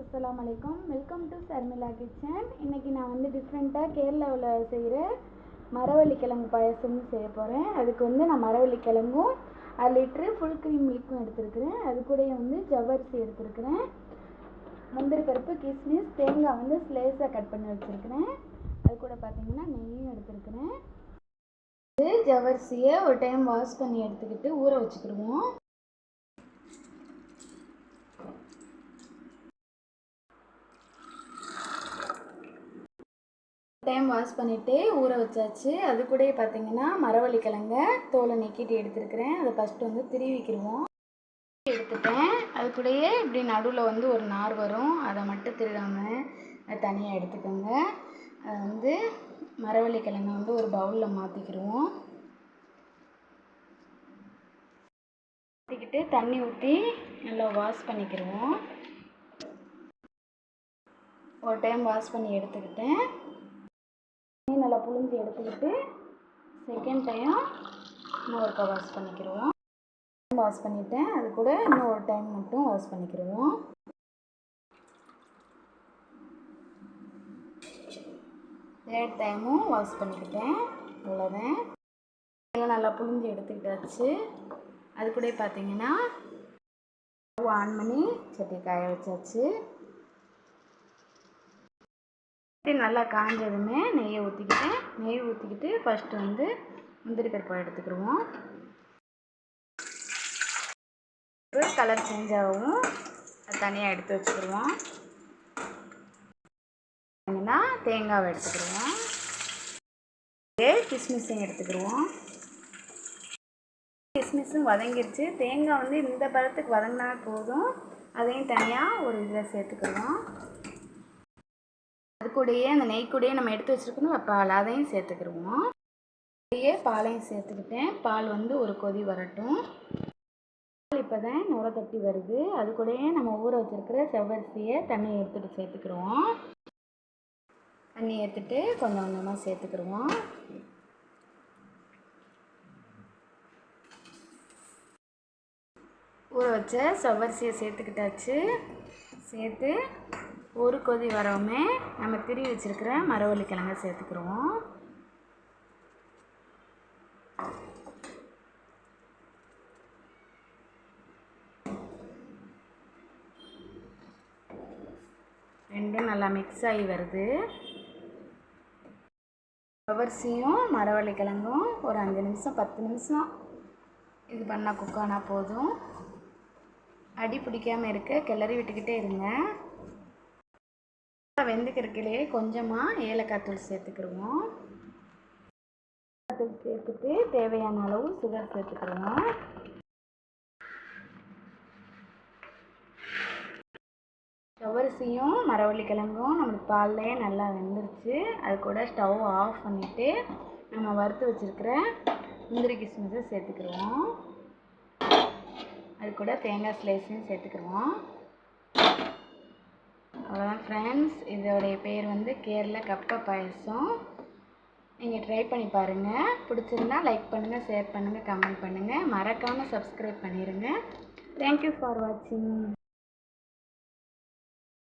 அஸ்லாம் வலைக்கம் welcome to Sharmila kitchen இன்னைக்கு நான் வந்து டிஃப்ரெண்ட்டாக கேரளாவில் செய்கிற மரவள்ளி கிழங்கு பாயசம்னு செய்ய போகிறேன் அதுக்கு வந்து நான் மரவள்ளி கிழங்கும் அரை லிட்ரு ஃபுல் க்ரீம் மில்க்கும் எடுத்துருக்கிறேன். அது கூட வந்து ஜவ்வரிசி எடுத்துருக்கிறேன். முந்திரி பருப்பு கிஸ்மிஸ் தேங்காய் வந்து ஸ்லேஸாக கட் பண்ணி வச்சுருக்கிறேன். அது கூட பார்த்தீங்கன்னா நெய்யும் எடுத்துருக்கிறேன். இது ஜவ்வரிசியை ஒரு டைம் வாஷ் பண்ணி எடுத்துக்கிட்டு ஊற வச்சுக்கிடுவோம். டைம் வாஷ் பண்ணிவிட்டு ஊற வச்சாச்சு. அது கூடயே பார்த்தீங்கன்னா மரவள்ளி கிழங்க தோலை நெக்கிட்டு எடுத்துருக்கிறேன். அதை ஃபஸ்ட்டு வந்து திருவிக்கிடுவோம் எடுத்துட்டேன். அது கூடயே இப்படி நடுவில் வந்து ஒரு நார் வரும். அதை மட்டும் திருகாமல் அதை தனியாக எடுத்துக்கோங்க. அதை வந்து மரவள்ளி கிழங்க வந்து ஒரு பவுலில் மாற்றிக்கிடுவோம் மாற்றிக்கிட்டு தண்ணி ஊற்றி நல்லா வாஷ் பண்ணிக்கிடுவோம் ஒரு டைம் வாஷ் பண்ணி எடுத்துக்கிட்டேன். புழிஞ்சு எடுத்துக்கிட்டு செகண்ட் டைம் இன்னொருக்கா வாஷ் பண்ணிக்கிடுவோம் வாஷ் பண்ணிட்டேன். அது கூட இன்னும் ஒரு டைம் மட்டும் வாஷ் பண்ணிக்கிடுவோம் தேர்ட் டைமும் வாஷ் பண்ணிக்கிட்டேன். அவ்வளோதான் எல்லாம் நல்லா புழிஞ்சு எடுத்துக்கிட்டாச்சு. அது கூட பார்த்தீங்கன்னா ஆன் பண்ணி சட்டி காய வச்சாச்சு. நல்லா காஞ்சதுமே நெய்யை ஊற்றிக்கிட்டேன் நெய் ஊற்றிக்கிட்டு ஃபஸ்ட்டு வந்து முந்திரி பருப்பை எடுத்துக்கிடுவோம். கலர் சேஞ்ச் ஆகும் அது தனியாக எடுத்து வச்சுக்கிடுவோம். பார்த்தீங்கன்னா தேங்காவை எடுத்துக்கிடுவோம். கிஸ்மிஸையும் எடுத்துக்கிடுவோம். கிஸ்மிஸும் வதங்கிடுச்சு தேங்காய் வந்து இந்த பழத்துக்கு வதங்கினா போதும். அதையும் தனியாக ஒரு இதில் சேர்த்துக்கிடுவோம். கூடயே அந்த நெய் கூடயே நம்ம எடுத்து வச்சுருக்கணும். பால் அதையும் சேர்த்துக்கிடுவோம் அப்படியே பாலையும் சேர்த்துக்கிட்டேன். பால் வந்து ஒரு கொதி வரட்டும். பால் இப்போ தான் நுர தட்டி வருது. அது கூடயே நம்ம ஊற வச்சுருக்கிற செவ்வரிசியை தண்ணி எடுத்துகிட்டு சேர்த்துக்கிடுவோம் தண்ணி ஏற்றுட்டு கொஞ்சம் கொஞ்சமாக சேர்த்துக்கிடுவோம் ஊற வச்ச செவ்வரிசியை சேர்த்துக்கிட்டாச்சு. சேர்த்து ஒரு கொதி வரவுமே நம்ம திரி வச்சுருக்கிற மரவள்ளி கிழங்க சேர்த்துக்கிடுவோம் ரெண்டும் நல்லா மிக்ஸ் ஆகி வருது. அரிசியும் மரவள்ளி கிழங்கும் ஒரு அஞ்சு நிமிஷம் பத்து நிமிஷம். இது பண்ணால் குக் ஆனால் போதும். அடி பிடிக்காமல் இருக்க கிளறி விட்டுக்கிட்டே இருங்க. வெந்துக்கிறக்கிலேயே கொஞ்சமாக ஏலக்காய் தூள் சேர்த்துக்கிடுவோம் தூள் சேர்த்துட்டு தேவையான அளவு சுகர் சேர்த்துக்கிடுவோம் செவ்வரிசியும் மரவள்ளி கிழங்கும் நம்மளுக்கு பால்லையே நல்லா வெந்துருச்சு. அது கூட ஸ்டவ் ஆஃப் பண்ணிவிட்டு நம்ம வறுத்து வச்சுருக்கிற முந்திரி கிஸ்மிஸை சேர்த்துக்கிடுவோம் அது கூட தேங்காய் ஸ்லைஸையும் சேர்த்துக்கிடுவோம் அவ்வளோதான் ஃப்ரெண்ட்ஸ் இதோடைய பேர் வந்து கேரளா கப்பை பாயசம். நீங்கள் ட்ரை பண்ணி பாருங்கள் பிடிச்சிருந்தா லைக் பண்ணுங்கள் ஷேர் பண்ணுங்கள் கமெண்ட் பண்ணுங்கள் மறக்காமல் சப்ஸ்கிரைப் பண்ணிடுங்க தேங்க்யூ ஃபார் வாட்சிங்